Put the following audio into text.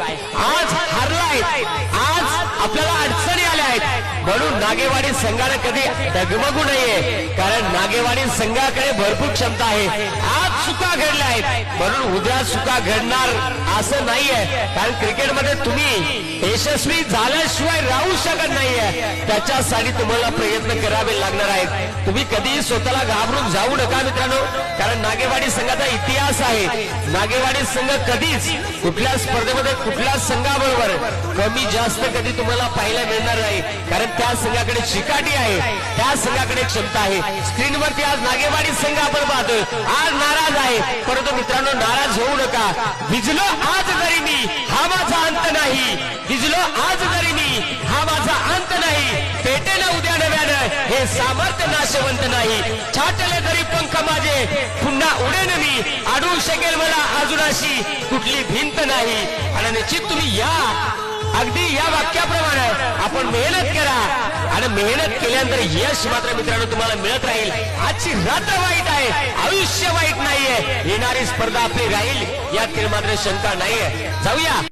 आज हरलाय. म्हणून नागेवाडी संघाने कधी डगमगू नये. कारण नागेवाडी संघाकडे भरपूर क्षमता आहे. आज चुका घडल्या आहेत. म्हणून उद्या चुका घडणार असं नाहीये. कारण क्रिकेटमध्ये तुम्ही यशस्वी झाल्याशिवाय राहू शकत नाहीये. त्याच्यासाठी तुम्हाला प्रयत्न करावे लागणार आहेत. तुम्ही कधीही स्वतःला घाबरून जाऊ नका मित्रांनो. कारण नागेवाडी संघाचा इतिहास आहे. नागेवाडी संघ कधीच कुठल्या स्पर्धेमध्ये कुठल्या संघाबरोबर कमी जास्त कधी तुम्हाला पाहायला मिळणार नाही. कारण त्या संघाकडे चिकाटी आहे. त्या संघाकडे क्षमता आहे. स्क्रीनवरती आज नागेवाडी संघ आपण पाहतोय. आज नाराज आहे. परंतु मित्रांनो नाराज होऊ नका. भिजलो आज जरी मी. हा माझा अंत नाही. भिजलो आज जरी मी. हा माझा अंत नाही. पेटेन उद्या नव्यानं. हे सामर्थ्य नाशवंत नाही. छाटले तरी पंख माझे. पुन्हा उडेन मी. अडवू शकेल मला अजून अशी कुठली भिंत नाही. आणि निश्चित तुम्ही या. अगदी या वाक्याप्रमाणे आपण मेहनत करा. आणि मेहनत केल्यानंतर यश मात्र मित्रांनो तुम्हाला मिळत राहील. आजची रात्र वाईट आहे. आयुष्य वाईट नाहीये. येणारी स्पर्धा आपली राहील. यात काही मात्र शंका नाहीये. जाऊया.